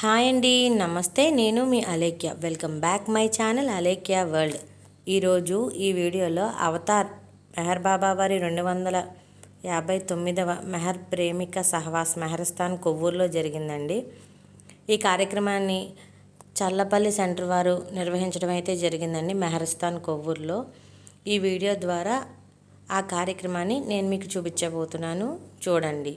Hi అండి నమస్తే. నేను మీ Alekhya. Welcome back my channel Alekhya world. ఈరోజు ఈ వీడియోలో అవతార్ మెహర్ బాబా వారి రెండు వందల యాభై తొమ్మిదవ మెహర్ ప్రేమిక సహవాస్ మెహర్స్థాన్ కొవ్వూరులో జరిగిందండి. ఈ కార్యక్రమాన్ని చల్లపల్లి సెంటర్ వారు నిర్వహించడం అయితే జరిగిందండి మెహర్స్థాన్ కొవ్వూరులో. ఈ వీడియో ద్వారా ఆ కార్యక్రమాన్ని నేను మీకు చూపించబోతున్నాను. చూడండి.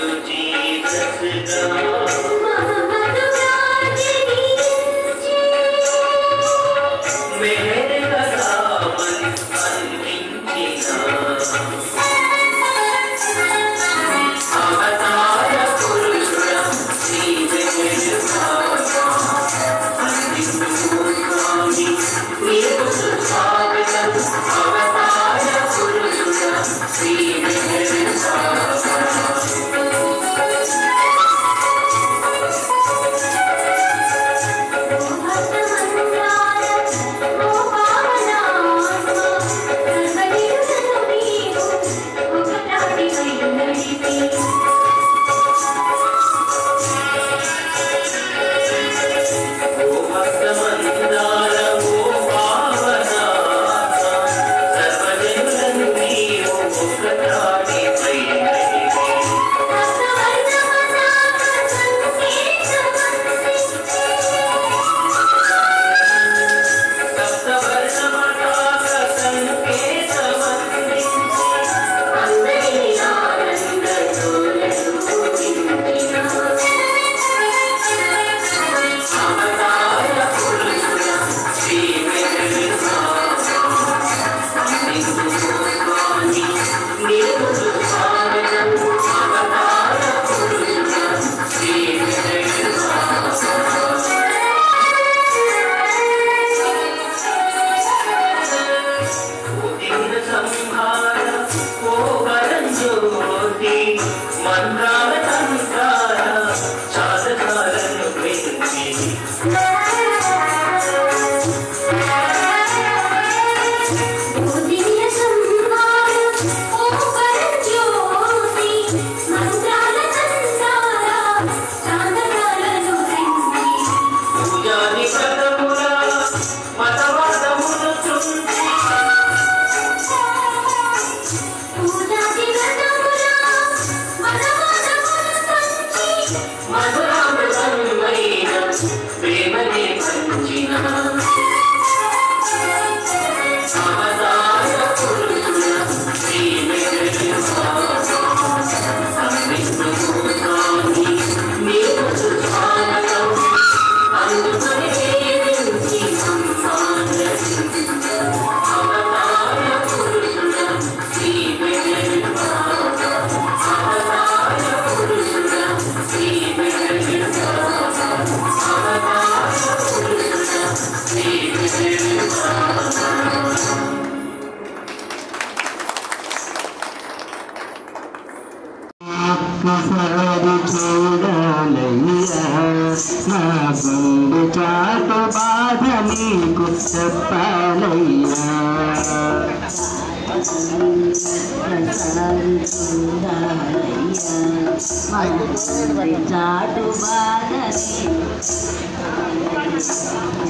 Jesus, Jesus, బాధని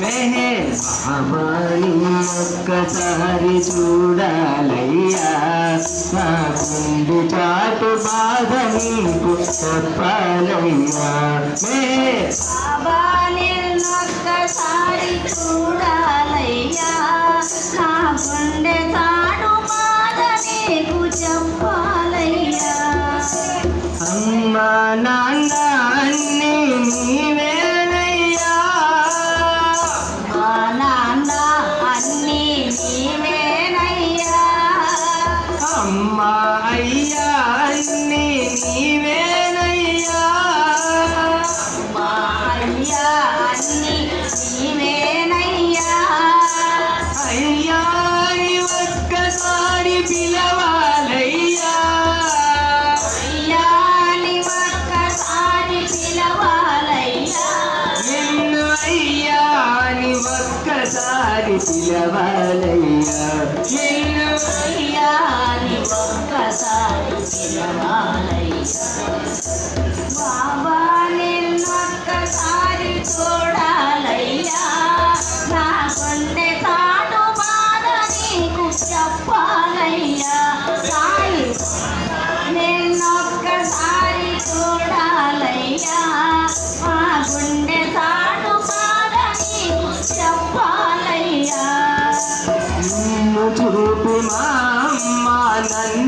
మెహర్ బాబాని ఒక్కసారి చూడాలయ్యా నా గుండె చాటు బాధ నీకు చెప్పాలయ్యా మెహర్ బాబా నిన్నొక్కసారి చూడాలయ్యా నా గుండె చాటు బాధ నీకు చెప్పాలయ్యా అమ్మా నాన్న சிலவலையா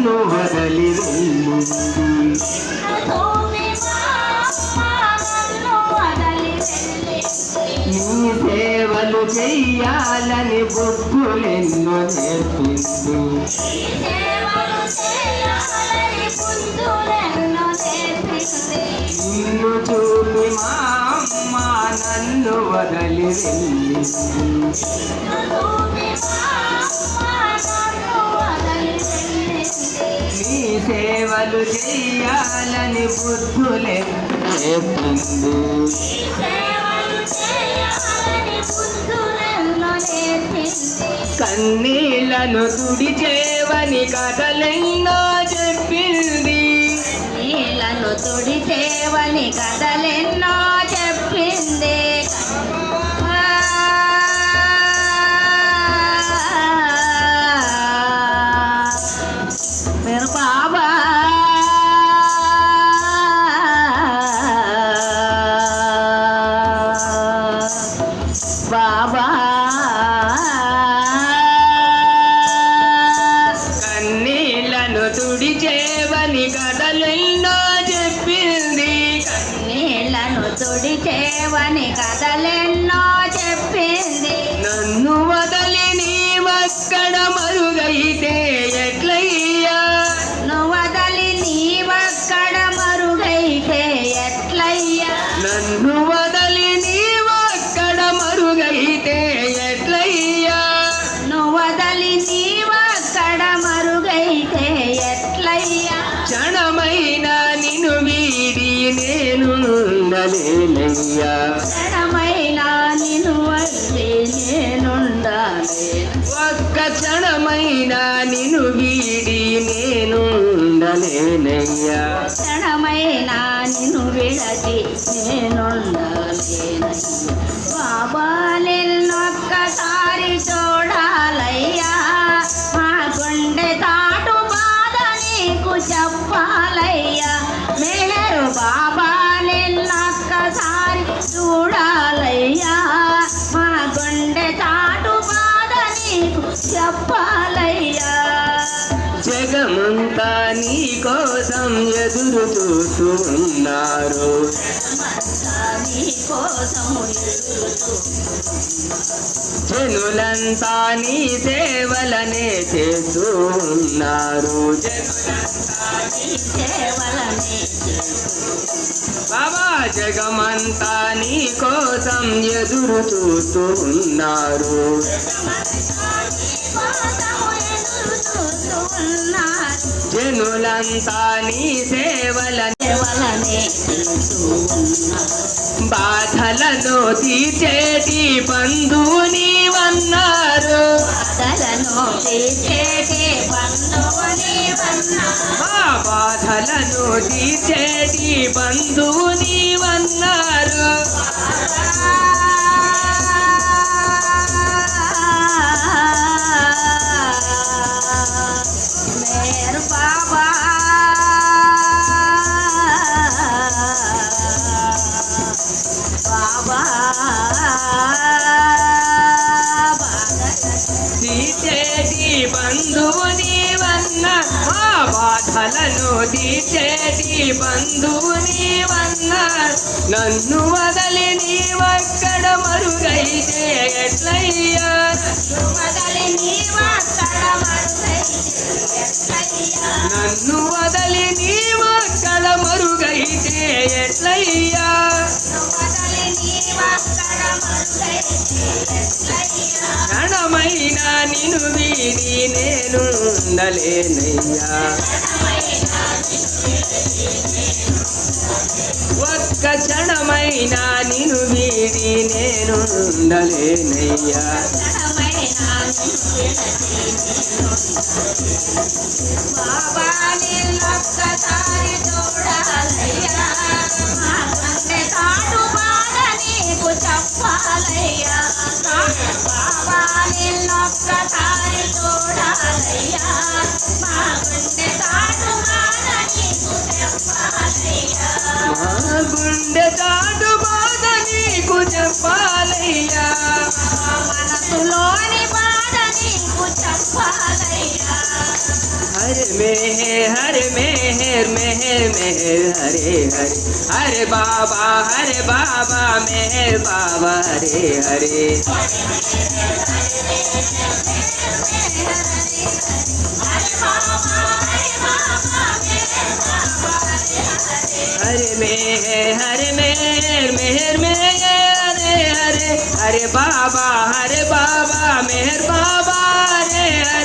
నన్ను వదలి వెళ్ళింది నీ సేవలు చెయ్యాలని బుద్ధులెన్నో నేర్పింది. నిన్ను చూపి మా అమ్మ నన్ను వదలి వెళ్ళింది సేవలు బుద్ధులే చేయాలని బుద్ధులెన్నో నేర్పింది. కన్నీళ్ళను తుడిచేవని కథలెన్నో చెప్పింది నీళ్ళను తుడిచేవని కథలెన్నో కథలెన్నో చెప్పింది. నన్ను వదలి నీవక్కడ మరుగైతే ఎట్లయ్యా? నువ్వదలి నీవక్కడ మరుగైతే ఎట్లయ్యా? నన్ను వదలి నీవక్కడ మరుగైతే ఎట్లయ్యా? నువ్వదలి నీవక్కడ మరుగైతే ఎట్లయ్యా? క్షణమైన నిన్ను వీడి నేను ఉండలేనయ్యా క్షణమైనా నిన్ను విడచి నేను జనులంతా నీ సేవలనే చేస్తూ ఉన్నారు బాబా జగమంతా నీ కోసం ఎదురు చూస్తూ ఉన్నారు జనులంతా నీ సేవల సేవలనే చేస్తూ ఉన్నారు బాధలను తీర్చేటి బంధువు నీవన్నారు. బాధలను తీర్చేటి ఆ బాధలను తీర్చేటి బంధువు నీవన్నారు. తీర్చేటి బంధువు ఆ బాధలను తీర్చేటి బంధువు నీవన్న నన్ను వదలి నీవక్కడ మరుగైతే ఎట్లయ్యా వదలి నీవక్కడ మరుగయ్యా నన్ను వదలి నీవక్కడ మరుగైతే ఎట్లయ్యా? క్షణమైన నిను వీడి నేను ఉండలేనయ్యా ఒక్క క్షణమైన నిను వీడి నేను ఉండలేనయ్యా బాబా నిన్నొక్కసారి చూడాలయ్యా. మా గుండె తాటు బాధ నీకు చెప్పాలయ్యా. మా గుండె దాటు బాధ నీకు చెప్పాలయ్యా. మనసులోని బాధ నీకు చెప్పాలయ్యా. मेहर, हरे मेहर मेहर मेहर, हरे हरे। हरे बाबा हरे बाबा, मेहर बाबा, हरे हरे। हरे मेहर हरे मेहर मेहर मेहर, हरे हरे। हरे बाबा हरे बाबा, मेहर बाबा, हरे हरे।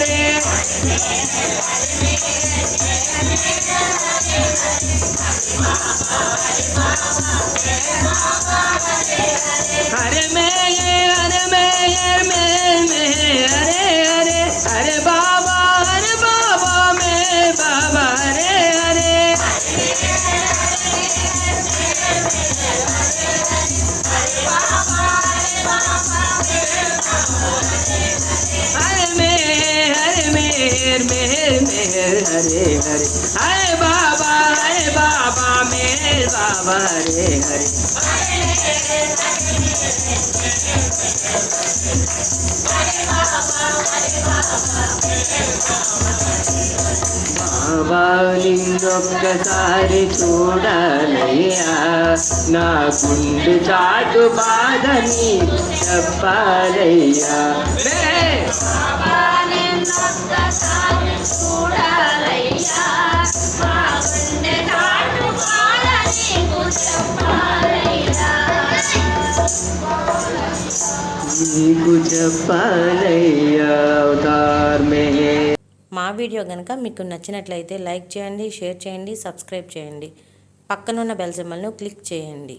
हरे मेहर मेहर मेहर हरे हरे हरे बाबा हरे बाबा मेहर बाबा हरे हरे బాబా నిన్నొక్కసారి చూడాలయ్యా నా గుండె చాటు బాధని చెప్పాలయ్యా మే! నిన్నొక్కసారి చూడాలయ్యా మా గుండె తాటు బాధ నీకు చెప్పాలయ్యా నీకు చెప్పాలయ్యా అవతార్ మే మా వీడియో కనుక మీకు నచ్చినట్లయితే లైక్ చేయండి షేర్ చేయండి సబ్స్క్రైబ్ చేయండి. పక్కనున్న బెల్ సింబల్ను క్లిక్ చేయండి.